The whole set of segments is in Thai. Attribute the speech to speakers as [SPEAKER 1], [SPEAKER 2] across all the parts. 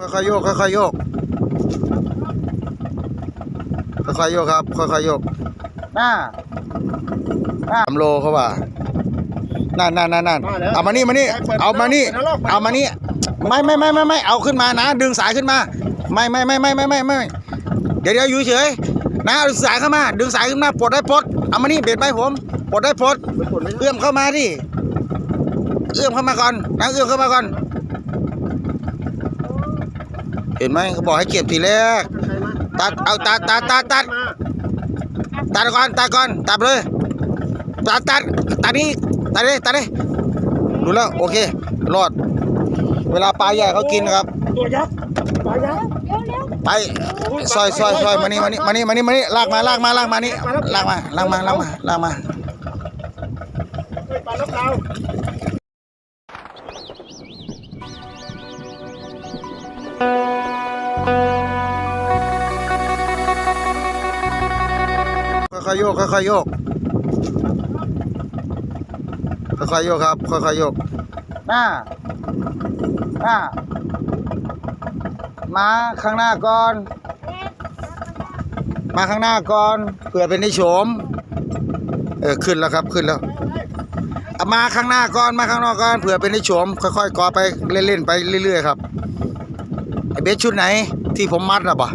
[SPEAKER 1] ค่อยๆโยกค่อยๆโยกค่อยๆโยกครับค่อยๆโยกหน้าหน้าสามโลเขาว่านั่นนั่นนั่นนั่นเอามานี่มานี่เอามานี่เอามานี่ไม่ไม่ไม่ไม่ไม่เอาขึ้นมานะ ดึงสายขึ้นมา ไม่ไม่ไม่ไม่ไม่ไม่ไม่เดี๋ยวเดี๋ยวอยู่เฉยนะเอาสายเข้ามา ดึงสายขึ้นมาปลดได้ปลดเอามานี่เบ็ดไปผมปลดได้ปลดเอื้อมเข้ามาดิเอื้อมเข้ามาก่อนนะเอื้อมเข้ามาก่อน เห็นไหมเขาบอกให้เก็บทีแรก ตัดเอาตัดตัดตัดตัดตัดก่อนตัดก่อนตัดเลยตัดตัดตัดนี่ตัดเลยตัดเลยดูแล้วโอเครอด เวลาปลาใหญ่เขากินนะครับ
[SPEAKER 2] ตัวยักษ์ปลายักษ์
[SPEAKER 1] ไปซอยซอยซอยมานี่มานี่มานี่มานี่มานี่ลากมาลากมาลากมานี่ลากมาลากมาลากมาลากมา
[SPEAKER 2] เฮ้ยปลาล็อกดา
[SPEAKER 1] อยๆโยกค่อยๆโยกค่อยๆโยกครับค่อยๆโยกหน้าหน้ามาข้างหน้าก่อน มาข้างหน้าก่อนเผื่อเป็นที่โฉมเออขึ้นแล้วครับขึ้นแล้วเอามาข้างหน้าก่อนมาข้างนอกก่อนเผื่อเป็นที่โฉมค่อยๆกอไปเล่นๆไปเรื่อยๆครับไอเบสชุดไหนที่ผมมัดอะบ่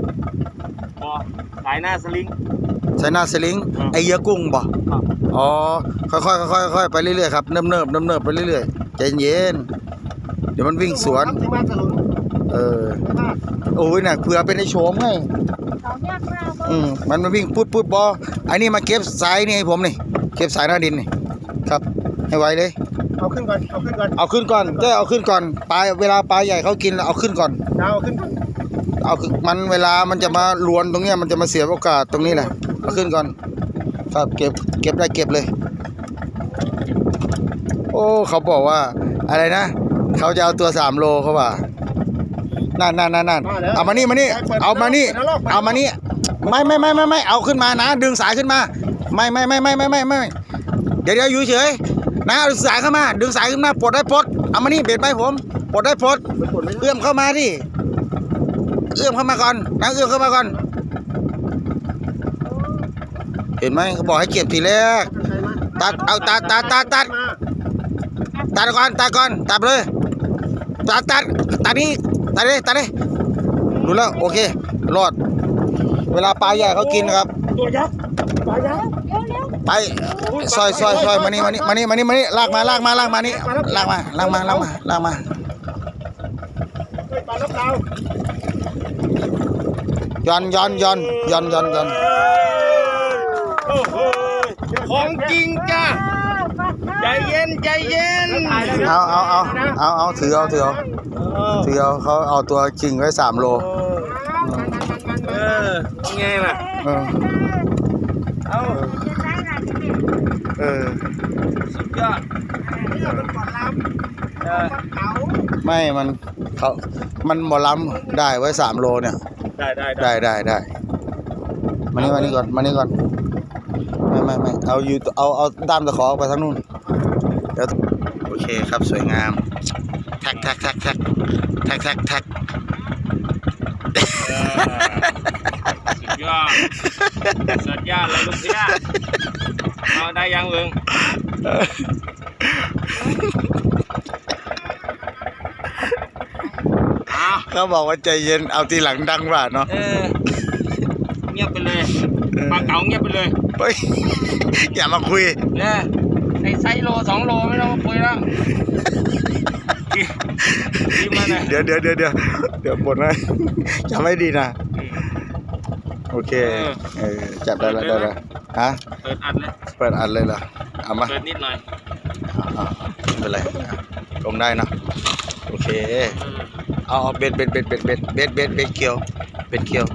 [SPEAKER 2] พอสายหน้าสลิง
[SPEAKER 1] ใส่หน้าสลิง
[SPEAKER 2] อืม
[SPEAKER 1] ไอเยื่อกุ้งบ่
[SPEAKER 2] ครับ
[SPEAKER 1] อ๋อค่อยๆค่อยๆค่อยๆไปเรื่อยๆครับเนิบๆเนิบๆเนิบๆไปเรื่อยๆใจเย็นเดี๋ยวมันวิ่งสวน
[SPEAKER 2] ที่มาสลุน
[SPEAKER 1] เออ
[SPEAKER 2] ไม่พลาด
[SPEAKER 1] โอ้ยน่ะเผื่อเป็นไอโฉมไงอืมมันมาวิ่งพุดพุดบอไอ้นี่มาเก็บสายนี่ให้ผมนี่เก็บสายหน้าดินนี่ครับให้ไวเลย
[SPEAKER 2] เอาขึ้นก่อนเอาขึ้นก่อน
[SPEAKER 1] เอาขึ้นก่อนเจ้เอาขึ้นก่อนปลาเวลาปลาใหญ่เขากินแล้วเอาขึ้นก่อน
[SPEAKER 2] ดาวเอาขึ้นก่อน
[SPEAKER 1] เอาขึ้นมันเวลามันจะมาลวนตรงเนี้ยมันจะมาเสียโอกาสตรงนี้แหละ เอาขึ้นก่อน ครับเก็บเก็บได้เก็บเลย โอ้ เขาบอกว่า อะไรนะ เขาจะเอาตัวสามโลเขาว่านั่นนั่นนั่นนั่นเอามานี่มานี่ เอามานี่ เอามานี่ ไม่ไม่ไม่ไม่ไม่เอาขึ้นมานะ ดึงสายขึ้นมา ไม่ไม่ไม่ไม่ไม่ไม่ไม่เดี๋ยวเดี๋ยวอยู่เฉยนะเอาสายเข้ามา ดึงสายขึ้นมาปลดได้ปลดเอามานี่เบ็ดไปผมปลดได้ปลด
[SPEAKER 2] ไม่ผลไม่
[SPEAKER 1] เอื้อมเข้ามาดิเอื้อมเข้ามาก่อนนะเอื้อมเข้ามาก่อน เห็นไหมเขาบอกให้เก็บทีแรก ตัดเอาตัดตัดตัดตัด
[SPEAKER 2] มา
[SPEAKER 1] ตัดก่อนตัดก่อนตัดเลยตัดตัดตัดนี่ตัดเลยตัดเลยดูแล้วโอเครอด เวลาปลาใหญ่เขากินนะครับ
[SPEAKER 2] ตัวยักษ์ปลายักษ์
[SPEAKER 1] ไปซอยซอยซอยมานี่มานี่มานี่มานี่มานี่ลากมาลากมาลากมานี่ลากมาลากมาลากมาลากมา
[SPEAKER 2] เฮ้ยปลาล็อกดาวน์
[SPEAKER 1] ย้อนย้อนย้อนย้อนย้อนย้อน
[SPEAKER 2] โอ้โห ของจริงจ้าใจเย็นใจเย็น
[SPEAKER 1] เอาเอาเอาเอาเอาถือเอาถือเอาถือเอาเขาเอาตัวจริงไว้สามโล
[SPEAKER 2] เออไงล่ะ
[SPEAKER 1] เออ
[SPEAKER 2] เอา
[SPEAKER 1] เออ
[SPEAKER 2] สุดยอดเออ
[SPEAKER 1] ไม่มันเขามันหมอลำได้ไว้สามโลเนี่ย
[SPEAKER 2] ได้ได้
[SPEAKER 1] ได้ได้ได้มานี่มานี่ก่อนมานี่ก่อน ไม่ไม่ไม่เอาอยู่เอาเอาด้ามตะขอไปทางนู้นเดี๋ยวโอเคครับสวยงามแท็กแท็กแท็กแท็กแท็กแท็กแท็ก
[SPEAKER 2] สุดยอดสุดยอดเลยลูกเสียเอาได้ยังเอิงเอา
[SPEAKER 1] เขาบอกว่าใจเย็นเอาทีหลังดังกว่าเนาะ
[SPEAKER 2] เออเงียบไปเลย ปลาเก๋าเงียบไปเลย
[SPEAKER 1] เฮ้ยอย่ามาคุย
[SPEAKER 2] เนี่ยไอ้ไซส์โลสองโลไม่ต้องมาคุยแล้วกินมาเลย
[SPEAKER 1] เดี๋ยวเดี๋ยวเดี๋ยวเดี๋ยวเดี๋ยวปวดนะจำไม่ดีนะ โอเคเออจับได้แล้วได้แล้วฮะ
[SPEAKER 2] เปิดอัดเลย
[SPEAKER 1] เปิดอัดเลยเหรอเอามา
[SPEAKER 2] เปิดนิดหน่อย
[SPEAKER 1] เอาเอาไม่เป็นไรอะลงได้นะโอเคเอาเอาเบ็ดเบ็ดเบ็ดเบ็ดเบ็ดเบ็ดเบ็ดเบ็ดเกี่ยวเบ็ดเกี่ยว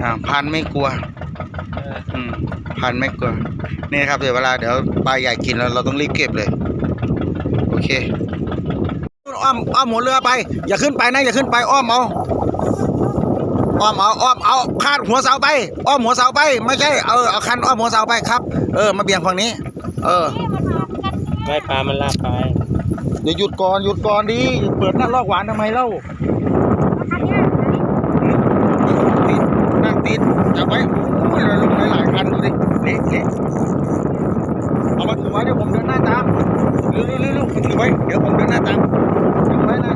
[SPEAKER 1] อ่าพันไม่กลัว
[SPEAKER 2] เออ
[SPEAKER 1] อืม พันไม่กลัวนี่ครับเดี๋ยวเวลาเดี๋ยวปลาใหญ่กินแล้วเราต้องรีบเก็บเลย โอเค อ้อมอ้อมหัวเรือไป อย่าขึ้นไปนะอย่าขึ้นไปอ้อมเอาอ้อมเอาอ้อมเอาคาดหัวเสาไป อ้อมหัวเสาไป ไม่ใช่เออเอาคันอ้อมหัวเสาไปครับ เออมาเบี่ยงฝั่งนี้ เออ
[SPEAKER 2] ไม่ปลามันลากไป
[SPEAKER 1] เดี๋ยวหยุดก่อนหยุดก่อนดีเปิดหน้าลอกหวานทำไมเล่านั่งติดจับไว้ ยหลายหลายหลายคันดูดิเละเลเอามาถือไว้เดี๋ยวผมเดินหน้าตามเร็วเร็วเร็ถือไว้เดี๋ยวผมเดินหน้าตามถือไว้นะ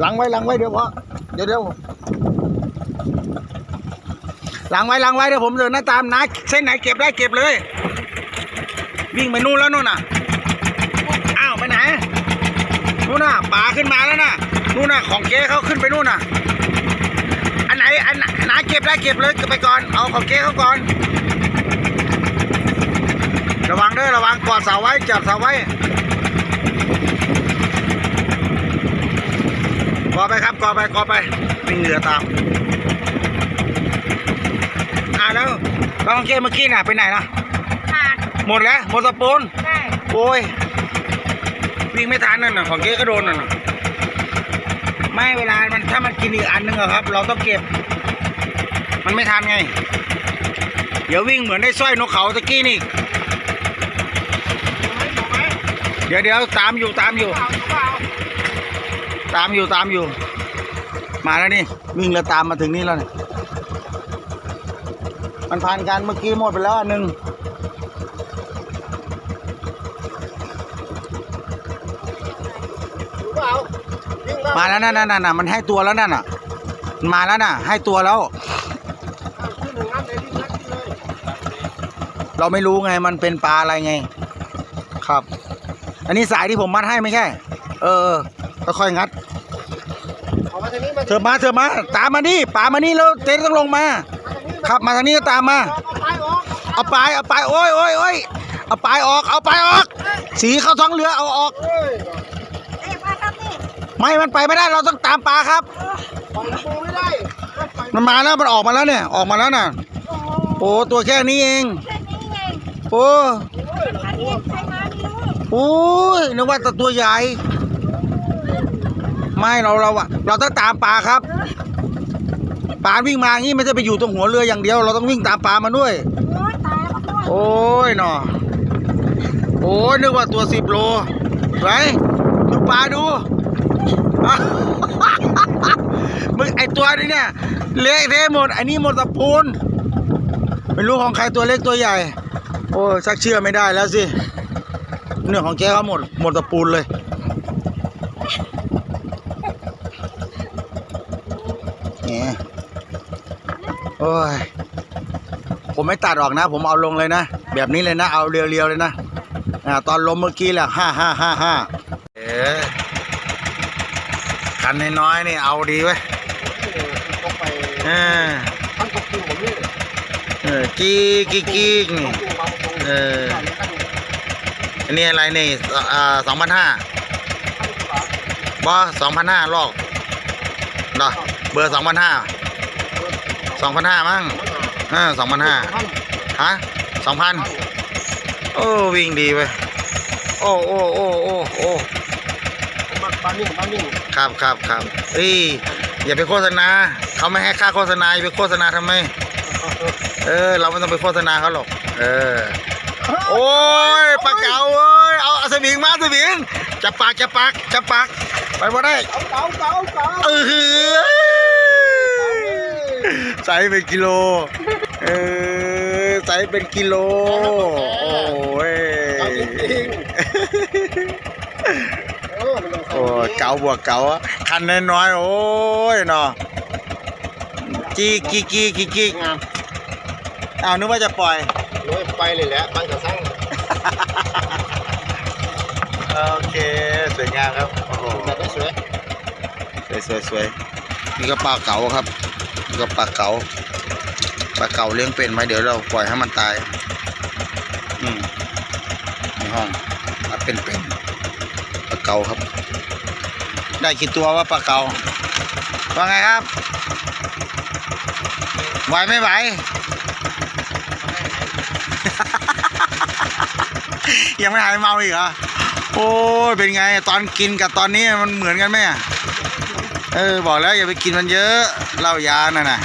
[SPEAKER 1] หลังไว้หลังไว้เดี๋ยวพอเดี๋ยวเดี๋ยวหลังไว้หลังไว้เดี๋ยวผมเดินหน้าตามนะเส้นไหนเก็บได้เก็บเลย วิ่งไปนู่นแล้วนู่นน่ะอ้าวไปไหนนู่นน่ะป่าขึ้นมาแล้วน่ะนู่นน่ะของเก๊เขาขึ้นไปนู่นน่ะ ก็บได้เก็บเลยเก็บไปก่อน เอาของเก๊เขาก่อน ระวังเด้อระวังกอดเสาไว้จับเสาไว้กอไปครับกอไปกอไปวิ่งเหนือตามอ่าแล้วแล้วของเก๊เมื่อกี้น่ะไปไหนนะ
[SPEAKER 3] ขาด
[SPEAKER 1] หมดแล้วหมดสปูน
[SPEAKER 3] ใช่
[SPEAKER 1] โอ้ยวิ่งไม่ทันนั่นน่ะของเก๊ก็โดนนั่นน่ะไม่เวลามันถ้ามันกินอีกอันหนึงอะครับ เราต้องเก็บ มันไม่ทันไง เดี๋ยววิ่งเหมือนได้สร้อยนกเขาตะกี้นี่ เดี๋ยวเดี๋ยวตามอยู่ตามอยู่ ตามอยู่ตามอยู่ มาแล้วนี่วิ่งแล้วตามมาถึงนี่แล้วนี่มันผ่านกันเมื่อกี้หมดไปแล้วอันหนึ่งมาแล้วนั่นนั่นนั่นน่ะมันให้ตัวแล้วนั่นน่ะ มาแล้วน่ะ ให้ตัวแล้ว เราไม่รู้ไงมันเป็นปลาอะไรไง ครับ อันนี้สายที่ผมมัดให้ไม่ใช่ เออเออค่อยๆงัดเธอมาเธอมา ตามมานี่ปลามานี่แล้วเต้ต้องลงมา ครับมาทางนี้ก็ตามมา เอาปลายเอาปลายโอ้ยโอ้ยโอ้ยเอาปลายออกเอาปลายออก สีเข้าท้องเรือเอาออก
[SPEAKER 3] เอ๊ะมาครับนี่
[SPEAKER 1] ไม่มันไปไม่ได้เราต้องตามปลาครับมันมาแล้วมันออกมาแล้วเนี่ย ออกมาแล้วน่ะ
[SPEAKER 3] โอ้โห
[SPEAKER 1] โอ้ตัวแค่นี้เอง
[SPEAKER 3] แค่นี้เอง
[SPEAKER 1] โอ้โอ้ยนึกว่าต่ตัวใหญ่ ไม่เราเราอะเราต้องตามปลาครับปลาวิ่งมางี้ไม่ใช่ไปอยู่ตรงหัวเรืออย่างเดียว เราต้องวิ่งตามปลามาด้วย
[SPEAKER 3] โอ้ยตายแล้วก็ด้วย
[SPEAKER 1] โอ้ยหนอโอ้ยนึกว่าตัวสิบโลไรดูปลาดูมึงไอตัวนี้เนี่ยเละเทะหมดไอ้นี่หมดตะปูนไม่รู้ของใครตัวเล็กตัวใหญ่ โอ้ยชักเชื่อไม่ได้แล้วสิเรื่องของแกเขาหมดหมดตะปูนเลยแหมโอ้ย ผมไม่ตัดออกนะ ผมเอาลงเลยนะ แบบนี้เลยนะ เอาเรียวๆเลยนะอ่าตอนลมเมื่อกี้แหละห้าห้าห้าห้าเอ๋คันน้อยๆนี่เอาดีไว้ยเออเออกี้กี้กี้นี่ เออ อันนี้อะไรนี่อ่าสองพันห้าบอสองพันห้าลอกเนาะเบอร์สองพันห้าสองพันห้ามั้งอ่าสองพันห้าฮะสองพันโอ้วิ่งดีไปโอ้โอ้โอ้โอ้โอ้ครับครับครับเอ้ยอย่าไปโฆษณาเขาไม่ให้ค่าโฆษณาอย่าไปโฆษณาทำไม เออ เราไม่ต้องไปโฆษณาเขาหรอก เออ โอ้ยปลาเก๋าเอ้ยเอาเอาสวิงมาสวิงจะปากจะปากจะปากไปบ่ได้เออใส่เป็นกิโลเออใส่เป็นกิโลโอ้ยโอ้ยเก๋าบวกเก๋าอะคันน้อยๆโอ้ยเนาะจี้กี้กี้กี้กี้อ้าวนึกว่าจะปล่อย
[SPEAKER 4] ไปเลยแหละบางกระสัง
[SPEAKER 1] โอเค สวยงามครับ โอ้โห
[SPEAKER 4] สวย
[SPEAKER 1] สวยสวยสวยนี่ก็ปลาเก๋าครับนี่ก็ปลาเก๋าปลาเก๋าเลี้ยงเป็นไหมเดี๋ยวเราปล่อยให้มันตาย อืมในห้องปลาเป็นเป็นปลาเก๋าครับ ได้กี่ตัวว่าปลาเก๋าว่าไงครับไหวไม่ไหว ยังไม่หายเมาอีกเหรอโอ้ยเป็นไง ตอนกินกับตอนนี้มันเหมือนกันไหมอะเออบอกแล้วอย่าไปกินมันเยอะเหล้ายาน่ะนะ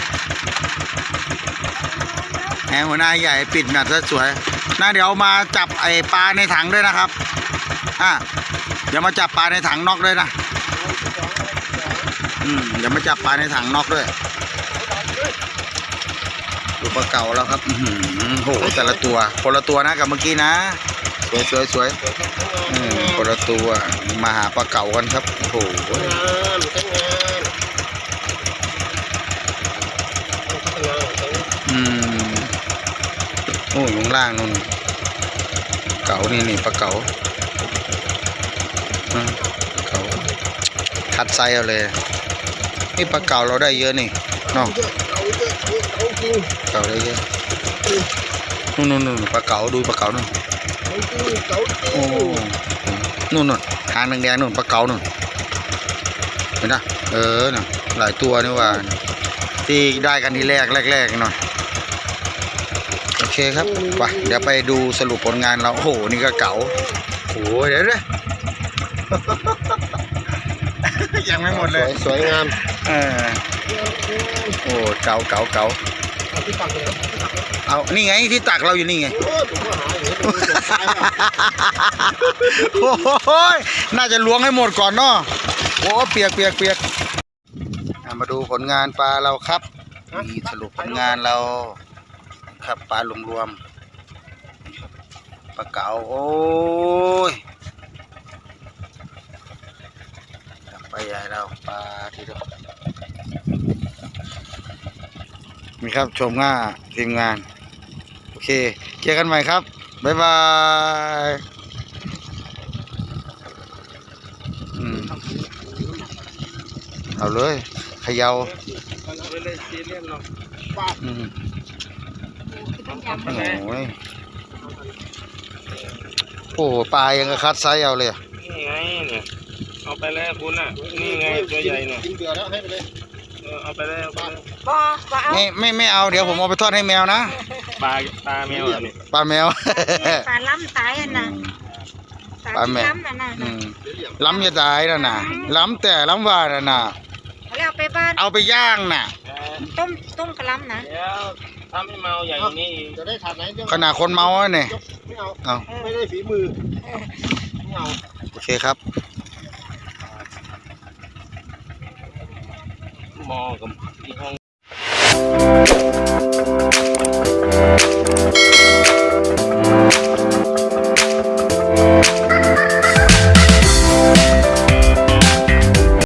[SPEAKER 1] แหมหัวหน้าใหญ่ปิดแมตช์ซะสวยน่าเดี๋ยวมาจับไอ้ปลาในถังด้วยนะครับอะเดี๋ยวมาจับปลาในถังนอกด้วยนะอืมเดี๋ยวมาจับปลาในถังนอกด้วยดูปลาเก่าแล้วครับอือหือโหแต่ละตัวคนละตัวนะกับเมื่อกี้นะ สวยสวยสวยคนละตัวมาหาปลาเก่ากันครับโอ้โห
[SPEAKER 4] อืมโอ้ยลง
[SPEAKER 1] ล่างนู่นเก่านี่นี่ปลาเก่าเก่าทัดไซเอาเลย นี่ปลาเก่าเราได้เยอะนี่เน
[SPEAKER 4] อง
[SPEAKER 1] เก่าได้เยอะนู่นนู่นปลาเก่าดูปลาเก่านู่น
[SPEAKER 4] เอาจริงเอาจริ
[SPEAKER 1] โอ้
[SPEAKER 4] ง
[SPEAKER 1] นู่นนู่นหางแดงๆนู่นปลาเก๋านู่นเห็นนะเออน่ะหลายตัวนี่ว่าที่ได้กันทีแรกแรกๆหน่อยโอเคครับไปเดี๋ยวไปดูสรุปผลงานเราโอ้โหนี่ก็เก๋าโอ้โหเดี๋ยวเดี๋ยวยังไม่หมด
[SPEAKER 4] ส
[SPEAKER 1] เล
[SPEAKER 4] วยยสวยงาม
[SPEAKER 1] เออโอ้เก๋าเก๋าเก๋า
[SPEAKER 4] เอาที่ตักเลยที่ตัก เลย
[SPEAKER 1] เอานี่ไงที่ตักเราอยู่นี่ไง
[SPEAKER 4] โอ้ผมก็หาอยู่ผมก็หาอยู่
[SPEAKER 1] โอ้โหน่าจะล้วงให้หมดก่อนเนาะโอ้เปียกเปียกเปียกอะมาดูผลงานปลาเราครับนี่สรุปผลงานเราครับปลารวมๆปลาเก๋าโอ้ยปลาใหญ่เราปลาที่เดียวนี่ครับชมหน้าทีมงานโอเคเจอกันใหม่ครับ บ๊ายบายอืมเอาเลยเขยา
[SPEAKER 2] ไม่ได้ซีเรียสหรอก
[SPEAKER 1] อืม
[SPEAKER 3] เป็นยำ
[SPEAKER 1] โอ้ยโอ้โหปลายังกระคัดไซส์เอาเลยอะ
[SPEAKER 2] นี่ไงเนี่ยเอาไปเลยคุณน่ะ นี่ไงตัวใหญ่เนี่ย
[SPEAKER 4] กินเบื่อแล้วให้ไปเลย
[SPEAKER 2] เออเอาไปเลยเอาไปเลย
[SPEAKER 3] บอบ่เอา
[SPEAKER 1] ไม่ไม่ไม่เอาเดี๋ยวผมเอาไปทอดให้แมวนะ
[SPEAKER 2] ปลาปลาแมวอะนี่
[SPEAKER 1] ปลาแมว
[SPEAKER 3] ปลาล้ำตายอะนะ
[SPEAKER 1] ปลาแม่
[SPEAKER 3] ล้ำน่ะนะ
[SPEAKER 1] อืมล้ำจะตายแล้วนะล้ำแต่ล้ำว่าน่ะนะ
[SPEAKER 3] แล้วเอาไปบ้าน
[SPEAKER 1] เอาไปย่างน่ะ
[SPEAKER 2] เออ
[SPEAKER 3] ต้มต้มกระล้ำนะ
[SPEAKER 2] เดี๋ยวทำให้เมาใหญ่กว่านี้อีก
[SPEAKER 4] จะได้ถาดไหนเดี๋ยว
[SPEAKER 1] ขนาดคนเมาอะเนี่ย
[SPEAKER 4] ไม่เอา
[SPEAKER 1] เอา
[SPEAKER 4] ไม่ได้ฝีมือ ไม่เอา
[SPEAKER 1] โอเคครับ
[SPEAKER 2] มอกับที่ห้อง